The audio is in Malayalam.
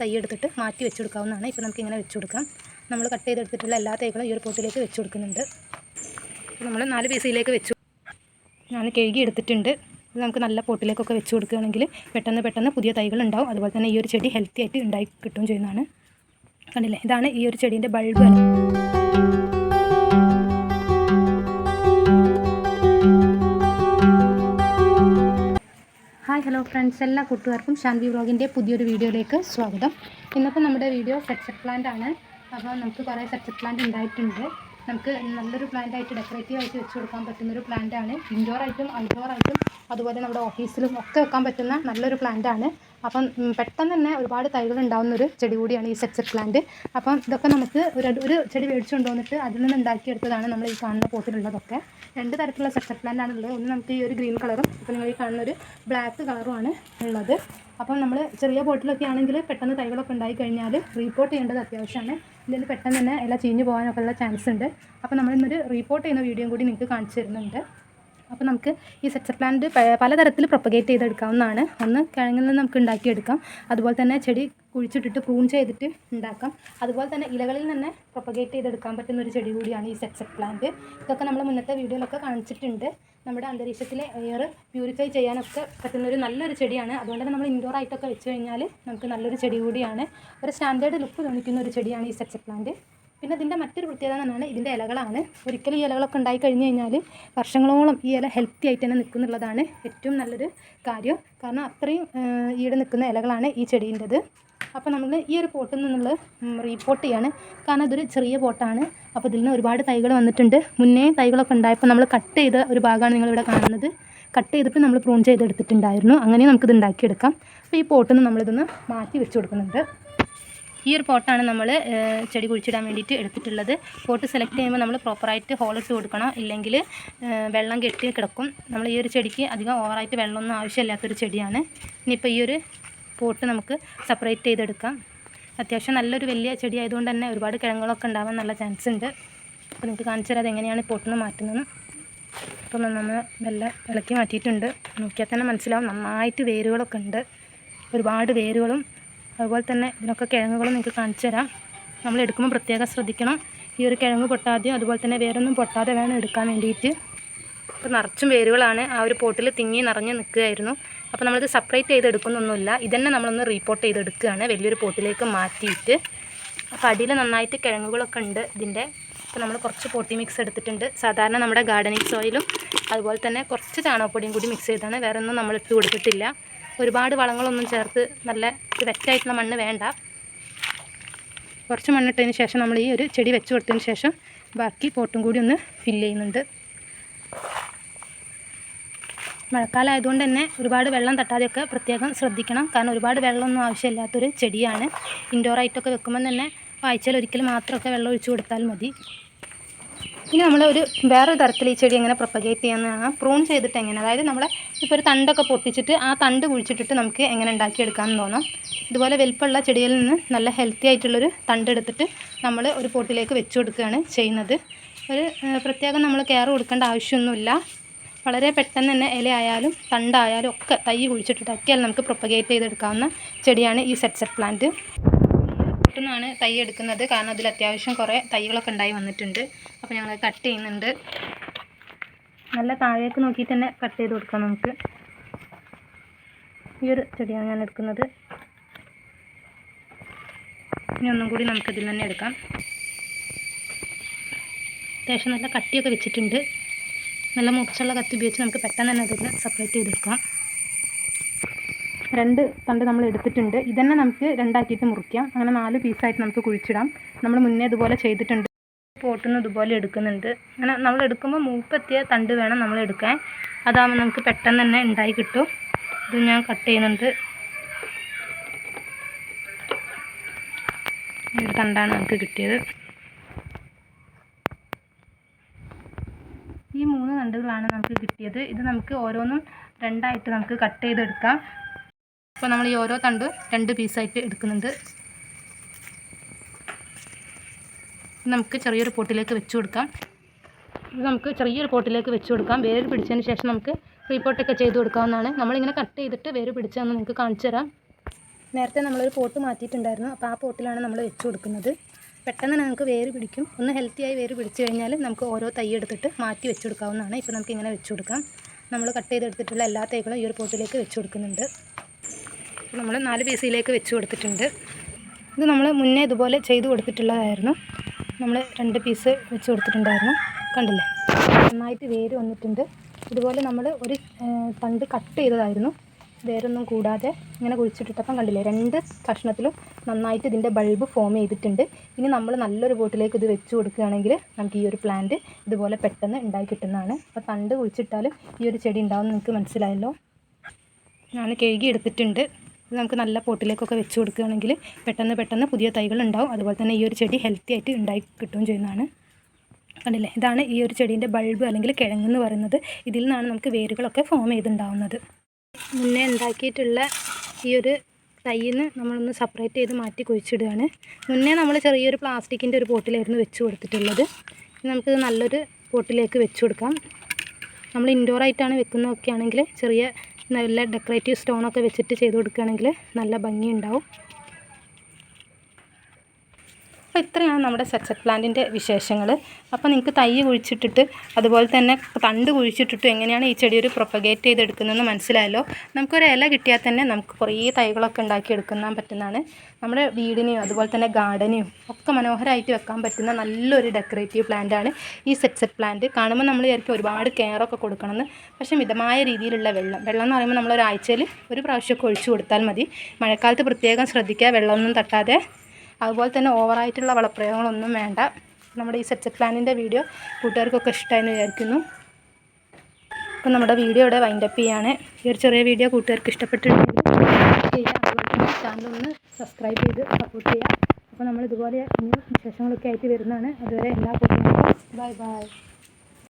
തൈ എടുത്തിട്ട് മാറ്റി വെച്ച് കൊടുക്കാവുന്നതാണ്. ഇപ്പോൾ നമുക്ക് ഇങ്ങനെ വെച്ച് കൊടുക്കാം. നമ്മൾ കട്ട് ചെയ്തെടുത്തിട്ടുള്ള എല്ലാ തൈകളും ഈ ഒരു പോട്ടിലേക്ക് വെച്ച് കൊടുക്കുന്നുണ്ട്. നമ്മൾ നാല് പീസിലേക്ക് വെച്ചു. ഞാൻ കഴുകി എടുത്തിട്ടുണ്ട്. അത് നമുക്ക് നല്ല പോട്ടിലേക്കൊക്കെ വെച്ച് കൊടുക്കുകയാണെങ്കിൽ പെട്ടെന്ന് പെട്ടെന്ന് പുതിയ തൈകൾ ഉണ്ടാവും. അതുപോലെ തന്നെ ഈ ഒരു ചെടി ഹെൽത്തി ആയിട്ട് ഉണ്ടായി കിട്ടുകയും ചെയ്യുന്നതാണ്. കണ്ടില്ലേ? ഇതാണ് ഈ ഒരു ചെടീന്റെ ബൾബ് ഹായ് ഹലോ ഫ്രണ്ട്സ്. എല്ലാ കൂട്ടുകാർക്കും ശാന്തി വ്ളോഗിന്റെ പുതിയൊരു വീഡിയോയിലേക്ക് സ്വാഗതം. ഇന്നിപ്പോൾ നമ്മുടെ വീഡിയോ സെറ്റ്സെറ്റ് പ്ലാന്റ് ആണ്. അപ്പോൾ നമുക്ക് കുറേ സെറ്റ്സെറ്റ് പ്ലാന്റ് ഉണ്ടായിട്ടുണ്ട്. നമുക്ക് നല്ലൊരു പ്ലാന്റ് ആയിട്ട് ഡെക്കറേറ്റീവ് ആയിട്ട് വെച്ച് കൊടുക്കാൻ പറ്റുന്ന ഒരു പ്ലാന്റ് ആണ്. ഇൻഡോർ ആയിട്ടും ഔട്ട്ഡോർ ആയിട്ടും അതുപോലെ നമ്മുടെ ഓഫീസിലും ഒക്കെ വെക്കാൻ പറ്റുന്ന നല്ലൊരു പ്ലാന്റ് ആണ്. അപ്പം പെട്ടെന്ന് തന്നെ ഒരുപാട് തൈകൾ ഉണ്ടാകുന്ന ഒരു ചെടി കൂടിയാണ് ഈ സെക്സർ പ്ലാന്റ്. അപ്പം ഇതൊക്കെ നമുക്ക് ഒരു ഒരു ചെടി മേടിച്ചു കൊണ്ടുവന്നിട്ട് അതിൽ നിന്ന് ഉണ്ടാക്കിയെടുത്തതാണ് നമ്മൾ ഈ കാണുന്ന പോട്ടിലുള്ളതൊക്കെ രണ്ട് തരത്തിലുള്ള സെക്സർ പ്ലാന്റ് ആണ് ഉള്ളത്. ഒന്ന് നമുക്ക് ഈ ഒരു ഗ്രീൻ കളറും ഇപ്പം നിങ്ങൾ ഈ കാണുന്ന ഒരു ബ്ലാക്ക് കളറുമാണ് ഉള്ളത്. അപ്പം നമ്മൾ ചെറിയ ബോട്ടിലൊക്കെ ആണെങ്കിൽ പെട്ടെന്ന് തൈകളൊക്കെ ഉണ്ടായി കഴിഞ്ഞാൽ റീപ്പോർട്ട് ചെയ്യേണ്ടത് അത്യാവശ്യമാണ്. ഇതിൽ പെട്ടെന്ന് തന്നെ ഇല ചീഞ്ഞ് പോകാനൊക്കെ ഉള്ള ചാൻസ് ഉണ്ട്. അപ്പോൾ നമ്മൾ ഇന്നൊരു റീപോർട്ട് ചെയ്യുന്ന വീഡിയോയും കൂടി നിങ്ങൾക്ക് കാണിച്ചു തരുന്നുണ്ട്. അപ്പോൾ നമുക്ക് ഈ സെക്സർ പ്ലാന്റ് പലതരത്തിൽ പ്രൊപ്പഗേറ്റ് ചെയ്തെടുക്കാവുന്നതാണ്. ഒന്ന് കിഴങ്ങിൽ നിന്ന് നമുക്ക് ഉണ്ടാക്കിയെടുക്കാം. അതുപോലെ തന്നെ ചെടി കുഴിച്ചിട്ടിട്ട് പ്രൂൺ ചെയ്തിട്ട് ഉണ്ടാക്കാം. അതുപോലെ തന്നെ ഇലകളിൽ തന്നെ പ്രൊപ്പഗേറ്റ് ചെയ്തെടുക്കാൻ പറ്റുന്ന ഒരു ചെടി കൂടിയാണ് ഈ സെക്സർ പ്ലാന്റ്. ഇതൊക്കെ നമ്മൾ മുന്നത്തെ വീഡിയോയിലൊക്കെ കാണിച്ചിട്ടുണ്ട്. നമ്മുടെ അന്തരീക്ഷത്തിലെ എയർ പ്യൂരിഫൈ ചെയ്യാനൊക്കെ പറ്റുന്ന ഒരു നല്ലൊരു ചെടിയാണ്. അതുകൊണ്ട് തന്നെ നമ്മൾ ഇൻഡോർ ആയിട്ടൊക്കെ വെച്ച് കഴിഞ്ഞാൽ നമുക്ക് നല്ലൊരു ചെടി കൂടിയാണ്. ഒരു സ്റ്റാൻഡേർഡ് ലുക്ക് തോന്നിക്കുന്ന ഒരു ചെടിയാണ് ഈ സെക്സർ പ്ലാന്റ്. പിന്നെ ഇതിന്റെ മറ്റൊരു പ്രത്യേകത എന്ന് പറഞ്ഞാൽ ഇതിന്റെ ഇലകളാണ്. ഒരിക്കലും ഈ ഇലകളൊക്കെ ഉണ്ടായി കഴിഞ്ഞ് കഴിഞ്ഞാൽ വർഷങ്ങളോളം ഈ ഇല ഹെൽത്തി ആയിട്ട് തന്നെ നിൽക്കുന്നുള്ളതാണ് ഏറ്റവും നല്ലൊരു കാര്യം. കാരണം അത്രയും ഈട് നിൽക്കുന്ന ഇലകളാണ് ഈ ചെടീന്റെത്. അപ്പോൾ നമ്മൾ ഈ ഒരു പോട്ടിൽ നിന്നുള്ള റീപോർട്ട് ചെയ്യാണ്. കാരണം ഇതൊരു ചെറിയ പോട്ടാണ്. അപ്പോൾ ഇതിൽ നിന്ന് ഒരുപാട് തൈകൾ വന്നിട്ടുണ്ട്. മുന്നേ തൈകളൊക്കെ ഉണ്ടായപ്പോൾ നമ്മൾ കട്ട് ചെയ്ത ഒരു ഭാഗമാണ് നിങ്ങളിവിടെ കാണുന്നത്. കട്ട് ചെയ്തിട്ട് നമ്മൾ പ്രൂൺ ചെയ്തെടുത്തിട്ടുണ്ടായിരുന്നു. അങ്ങനെ നമുക്കിത് ഉണ്ടാക്കിയെടുക്കാം. അപ്പോൾ ഈ പോട്ടിൽ നിന്ന് നമ്മളിതൊന്ന് മാറ്റി വെച്ച് കൊടുക്കുന്നുണ്ട്. ഈ ഒരു പോട്ടാണ് നമ്മൾ ചെടി കുഴിച്ചിടാൻ വേണ്ടിയിട്ട് എടുത്തിട്ടുള്ളത്. പോട്ട് സെലക്ട് ചെയ്യുമ്പോൾ നമ്മൾ പ്രോപ്പറായിട്ട് ഹോളിട്ട് കൊടുക്കണം. ഇല്ലെങ്കിൽ വെള്ളം കെട്ടി കിടക്കും. നമ്മൾ ഈ ഒരു ചെടിക്ക് അധികം ഓവറായിട്ട് വെള്ളമൊന്നും ആവശ്യമില്ലാത്തൊരു ചെടിയാണ്. ഇനിയിപ്പോൾ ഈ ഒരു പോട്ട് നമുക്ക് സെപ്പറേറ്റ് ചെയ്തെടുക്കാം. അത്യാവശ്യം നല്ലൊരു വലിയ ചെടി ആയതുകൊണ്ട് തന്നെ ഒരുപാട് കിഴങ്ങുകളൊക്കെ ഉണ്ടാവാൻ നല്ല ചാൻസ് ഉണ്ട്. അപ്പോൾ നിങ്ങൾക്ക് കാണിച്ചു തരാം അതെങ്ങനെയാണ് നിന്ന് മാറ്റുന്നത്. അപ്പോൾ നമ്മൾ നല്ല ഇളക്കി മാറ്റിയിട്ടുണ്ട്. നോക്കിയാൽ തന്നെ മനസ്സിലാവും നന്നായിട്ട് വേരുകളൊക്കെ ഉണ്ട്. ഒരുപാട് വേരുകളും അതുപോലെ തന്നെ ഇതിനൊക്കെ കിഴങ്ങുകളും നിങ്ങൾക്ക് കാണിച്ചു തരാം. നമ്മൾ എടുക്കുമ്പോൾ പ്രത്യേകം ശ്രദ്ധിക്കണം. ഈ ഒരു കിഴങ്ങ് പൊട്ടാതെയും അതുപോലെ തന്നെ വേരൊന്നും പൊട്ടാതെ വേണം എടുക്കാൻ വേണ്ടിയിട്ട്. അപ്പോൾ നിറച്ചും വേരുകളാണ്. ആ ഒരു പോട്ടിൽ തിങ്ങി നിറഞ്ഞ് നിൽക്കുകയായിരുന്നു. അപ്പോൾ നമ്മളിത് സെപ്പറേറ്റ് ചെയ്ത് എടുക്കുന്നൊന്നുമില്ല. ഇതന്നെ നമ്മളൊന്ന് റീപോർട്ട് ചെയ്തെടുക്കുകയാണ് വലിയൊരു പോട്ടിലേക്ക് മാറ്റിയിട്ട്. അപ്പോൾ അടിയിൽ നന്നായിട്ട് കിഴങ്ങുകളൊക്കെ ഉണ്ട് ഇതിന്റെ. അപ്പോൾ നമ്മൾ കുറച്ച് പൊട്ടി മിക്സ് എടുത്തിട്ടുണ്ട്. സാധാരണ നമ്മുടെ ഗാർഡനിങ് സോയിലും അതുപോലെ തന്നെ കുറച്ച് ചാണകപ്പൊടിയും കൂടി മിക്സ് ചെയ്താണ്. വേറെ ഒന്നും നമ്മൾ ഇട്ട് കൊടുത്തിട്ടില്ല. ഒരുപാട് വളങ്ങളൊന്നും ചേർത്ത് നല്ല വെറ്റായിട്ടുള്ള മണ്ണ് വേണ്ട. കുറച്ച് മണ്ണിട്ടതിന് ശേഷം നമ്മൾ ഈ ഒരു ചെടി വെച്ച് കൊടുത്തതിന് ശേഷം ബാക്കി പോട്ടും കൂടി ഒന്ന് ഫില്ല് ചെയ്യുന്നുണ്ട്. മഴക്കാലം ആയതുകൊണ്ട് തന്നെ ഒരുപാട് വെള്ളം തട്ടാതെയൊക്കെ പ്രത്യേകം ശ്രദ്ധിക്കണം. കാരണം ഒരുപാട് വെള്ളമൊന്നും ആവശ്യമില്ലാത്തൊരു ചെടിയാണ്. ഇൻഡോറായിട്ടൊക്കെ വെക്കുമ്പോൾ തന്നെ ആഴ്ചയിൽ ഒരിക്കൽ മാത്രമൊക്കെ വെള്ളം ഒഴിച്ചു കൊടുത്താൽ മതി. ഇനി നമ്മൾ ഒരു വേറെ തരത്തിൽ ഈ ചെടി എങ്ങനെ പ്രൊപ്പഗേറ്റ് ചെയ്യാമെന്നാണ് പ്രൂൺ ചെയ്തിട്ട് എങ്ങനെ അതായത് നമ്മൾ ഇപ്പോൾ ഒരു തണ്ടൊക്കെ പൊട്ടിച്ചിട്ട് ആ തണ്ട് കുഴിച്ചിട്ടിട്ട് നമുക്ക് എങ്ങനെ ഉണ്ടാക്കിയെടുക്കാമെന്ന് തോന്നാം. ഇതുപോലെ വലിപ്പമുള്ള ചെടിയിൽ നിന്ന് നല്ല ഹെൽത്തി ആയിട്ടുള്ളൊരു തണ്ട് എടുത്തിട്ട് നമ്മൾ ഒരു പോട്ടിലേക്ക് വെച്ച് കൊടുക്കുകയാണ് ചെയ്യുന്നത്. ഒരു പ്രത്യേകം നമ്മൾ കെയർ കൊടുക്കേണ്ട ആവശ്യമൊന്നുമില്ല. വളരെ പെട്ടെന്ന് തന്നെ ഇലയായാലും തണ്ടായാലും ഒക്കെ തൈ കുഴിച്ചിട്ടിട്ടൊക്കെയാണ് നമുക്ക് പ്രൊപ്പഗേറ്റ് ചെയ്തെടുക്കാവുന്ന ചെടിയാണ് ഈ സെറ്റ് സെറ്റ് പ്ലാന്റ് നിന്നാണ് തൈ എടുക്കുന്നത്. കാരണം അതിൽ അത്യാവശ്യം കുറേ തൈകളൊക്കെ ഉണ്ടായി വന്നിട്ടുണ്ട്. അപ്പോൾ ഞങ്ങൾ കട്ട് ചെയ്യുന്നുണ്ട്. നല്ല താഴേക്ക് നോക്കിയിട്ട് തന്നെ കട്ട് ചെയ്ത് കൊടുക്കാം നമുക്ക്. ഈ ഒരു ചെടിയാണ് ഞാൻ എടുക്കുന്നത്. ഇനി ഒന്നും കൂടി നമുക്കിതിൽ തന്നെ എടുക്കാം. അത്യാവശ്യം നല്ല കട്ടിയൊക്കെ വെച്ചിട്ടുണ്ട്. നല്ല മുറിച്ചുള്ള കത്തി ഉപയോഗിച്ച് നമുക്ക് പെട്ടെന്ന് തന്നെ അതിൽ സെപ്പറേറ്റ് ചെയ്തെടുക്കാം രണ്ട് തണ്ട് നമ്മൾ എടുത്തിട്ടുണ്ട്. ഇതന്നെ നമുക്ക് രണ്ടാക്കിയിട്ട് മുറിക്കാം. അങ്ങനെ നാല് പീസായിട്ട് നമുക്ക് കുഴിച്ചിടാം. നമ്മൾ മുന്നേ ഇതുപോലെ ചെയ്തിട്ടുണ്ട്. പോട്ടുന്ന ഇതുപോലെ എടുക്കുന്നുണ്ട്. അങ്ങനെ നമ്മൾ എടുക്കുമ്പോൾ മൂപ്പെത്തിയ തണ്ട് വേണം നമ്മൾ എടുക്കാൻ. അതാകുമ്പോൾ നമുക്ക് പെട്ടെന്ന് തന്നെ ഉണ്ടായി കിട്ടും. ഇത് ഞാൻ കട്ട് ചെയ്യുന്നുണ്ട്. ഒരു തണ്ടാണ് നമുക്ക് കിട്ടിയത്. ഈ മൂന്ന് തണ്ടുകളാണ് നമുക്ക് കിട്ടിയത്. ഇത് നമുക്ക് ഓരോന്നും രണ്ടായിട്ട് നമുക്ക് കട്ട് ചെയ്തെടുക്കാം. അപ്പോൾ നമ്മൾ ഈ ഓരോ തണ്ട് രണ്ട് പീസായിട്ട് എടുക്കുന്നുണ്ട്. നമുക്ക് ചെറിയൊരു പോട്ടിലേക്ക് വെച്ച് കൊടുക്കാം. ഇത് നമുക്ക് ചെറിയൊരു പോട്ടിലേക്ക് വെച്ച് കൊടുക്കാം. വേര് പിടിച്ചതിന് ശേഷം നമുക്ക് റീപോട്ടൊക്കെ ചെയ്ത് കൊടുക്കാവുന്നതാണ്. നമ്മളിങ്ങനെ കട്ട് ചെയ്തിട്ട് വേര് പിടിച്ചതെന്ന് നിങ്ങൾക്ക് കാണിച്ചു തരാം. നേരത്തെ നമ്മളൊരു പോട്ട് മാറ്റിയിട്ടുണ്ടായിരുന്നു. അപ്പോൾ ആ പോട്ടിലാണ് നമ്മൾ വെച്ച് കൊടുക്കുന്നത്. പെട്ടെന്ന് നമുക്ക് വേര് പിടിക്കും. ഒന്ന് ഹെൽത്തിയായി വേര് പിടിച്ചു കഴിഞ്ഞാൽ നമുക്ക് ഓരോ തൈ എടുത്തിട്ട് മാറ്റി വെച്ച് കൊടുക്കാവുന്നതാണ്. ഇപ്പോൾ നമുക്ക് ഇങ്ങനെ വെച്ച് കൊടുക്കാം. നമ്മൾ കട്ട് ചെയ്തെടുത്തിട്ടുള്ള എല്ലാ തൈകളും ഈ ഒരു പോട്ടിലേക്ക് വെച്ച് കൊടുക്കുന്നുണ്ട്. നമ്മൾ നാല് പീസിലേക്ക് വെച്ച് കൊടുത്തിട്ടുണ്ട്. ഇത് നമ്മൾ മുന്നേ ഇതുപോലെ ചെയ്ത് കൊടുത്തിട്ടുള്ളതായിരുന്നു. നമ്മൾ രണ്ട് പീസ് വെച്ച് കൊടുത്തിട്ടുണ്ടായിരുന്നു. കണ്ടില്ലേ? നന്നായിട്ട് വേര് വന്നിട്ടുണ്ട്. ഇതുപോലെ നമ്മൾ ഒരു തണ്ട് കട്ട് ചെയ്തതായിരുന്നു. വേരൊന്നും കൂടാതെ ഇങ്ങനെ കുഴിച്ചിട്ടിട്ടപ്പം കണ്ടില്ലേ? രണ്ട് കഷ്ണത്തിലും നന്നായിട്ട് ഇതിന്റെ ബൾബ് ഫോം ചെയ്തിട്ടുണ്ട്. ഇനി നമ്മൾ നല്ലൊരു ബോട്ടിലേക്ക് ഇത് വെച്ച് കൊടുക്കുകയാണെങ്കിൽ നമുക്ക് ഈ ഒരു പ്ലാന്റ് ഇതുപോലെ പെട്ടെന്ന് ഉണ്ടായി കിട്ടുന്നതാണ്. അപ്പോൾ തണ്ട് കുഴിച്ചിട്ടാലും ഈ ഒരു ചെടി ഉണ്ടാവും നിങ്ങൾക്ക് മനസ്സിലായല്ലോ. ഞാൻ കഴുകി എടുത്തിട്ടുണ്ട് നമുക്ക് നല്ല പോട്ടിലേക്കൊക്കെ വെച്ച് കൊടുക്കുകയാണെങ്കിൽ പെട്ടെന്ന് പെട്ടെന്ന് പുതിയ തൈകൾ ഉണ്ടാവും അതുപോലെ തന്നെ ഈ ഒരു ചെടി ഹെൽത്തി ആയിട്ട് ഉണ്ടായി കിട്ടുകയും ചെയ്യുന്നതാണ്. കണ്ടില്ലേ? ഇതാണ് ഈ ഒരു ചെടീന്റെ ബൾബ് അല്ലെങ്കിൽ കിഴങ്ങെന്ന് പറയുന്നത്. ഇതിൽ നിന്നാണ് നമുക്ക് വേരുകളൊക്കെ ഫോം ചെയ്തുണ്ടാവുന്നത്. മുന്നേ ഉണ്ടാക്കിയിട്ടുള്ള ഈ ഒരു തൈന്ന് നമ്മളൊന്ന് സെപ്പറേറ്റ് ചെയ്ത് മാറ്റി കുഴിച്ചിടുകയാണ്. മുന്നേ നമ്മൾ ചെറിയൊരു പ്ലാസ്റ്റിക്കിന്റെ ഒരു പോട്ടിലായിരുന്നു വെച്ച് കൊടുത്തിട്ടുള്ളത്. നമുക്കിത് നല്ലൊരു പോട്ടിലേക്ക് വെച്ച് കൊടുക്കാം. നമ്മൾ ഇൻഡോറായിട്ടാണ് വെക്കുന്നതൊക്കെ ആണെങ്കിൽ ചെറിയ നല്ല ഡെക്കറേറ്റീവ് സ്റ്റോണൊക്കെ വെച്ചിട്ട് ചെയ്ത് കൊടുക്കുകയാണെങ്കിൽ നല്ല ഭംഗി ഉണ്ടാവും അപ്പോൾ ഇത്രയാണ് നമ്മുടെ സെക്സറ്റ് പ്ലാന്റിന്റെ വിശേഷങ്ങൾ. അപ്പോൾ നിങ്ങൾക്ക് തൈ കുഴിച്ചിട്ടിട്ട് അതുപോലെ തന്നെ തണ്ട് കുഴിച്ചിട്ടിട്ട് എങ്ങനെയാണ് ഈ ചെടി ഒരു പ്രൊപ്പഗേറ്റ് ചെയ്തെടുക്കുന്നതെന്ന് മനസ്സിലായല്ലോ. നമുക്കൊരു ഇല കിട്ടിയാൽ തന്നെ നമുക്ക് കുറേ തൈകളൊക്കെ ഉണ്ടാക്കി എടുക്കുന്നതാൻ പറ്റുന്നതാണ്. നമ്മുടെ വീടിനെയും അതുപോലെ തന്നെ ഗാർഡനെയും ഒക്കെ മനോഹരമായിട്ട് വെക്കാൻ പറ്റുന്ന നല്ലൊരു ഡെക്കറേറ്റീവ് പ്ലാന്റാണ് ഈ സെറ്റ് പ്ലാന്റ്. കാണുമ്പോൾ നമ്മൾ വിചാരിക്കും ഒരുപാട് കെയറൊക്കെ കൊടുക്കണമെന്ന്. പക്ഷേ മിതമായ രീതിയിലുള്ള വെള്ളം വെള്ളം എന്ന് പറയുമ്പോൾ നമ്മളൊരാഴ്ചയിൽ ഒരു പ്രാവശ്യമൊക്കെ ഒഴിച്ചു കൊടുത്താൽ മതി. മഴക്കാലത്ത് പ്രത്യേകം ശ്രദ്ധിക്കുക വെള്ളമൊന്നും തട്ടാതെ. അതുപോലെ തന്നെ ഓവറായിട്ടുള്ള വളപ്രയോഗങ്ങളൊന്നും വേണ്ട. നമ്മുടെ ഈ സെറ്റ് പ്ലാനിന്റെ വീഡിയോ കൂട്ടുകാർക്കൊക്കെ ഇഷ്ടമായെന്ന് വിചാരിക്കുന്നു. അപ്പോൾ നമ്മുടെ വീഡിയോ ഇവിടെ വൈൻഡപ്പ് ചെയ്യാണ്. ഈ ഒരു ചെറിയ വീഡിയോ കൂട്ടുകാർക്ക് ഇഷ്ടപ്പെട്ടിട്ടുണ്ടെങ്കിൽ ചെയ്യുക. അതുപോലെ തന്നെ ചാനൽ ഒന്ന് സബ്സ്ക്രൈബ് ചെയ്ത് സപ്പോർട്ട് ചെയ്യുക. അപ്പോൾ നമ്മൾ ഇതുപോലെ വിശേഷങ്ങളൊക്കെ ആയിട്ട് വരുന്നതാണ്. അതുവരെ എല്ലാ കൂട്ടുകാർക്കും ബൈ ബൈ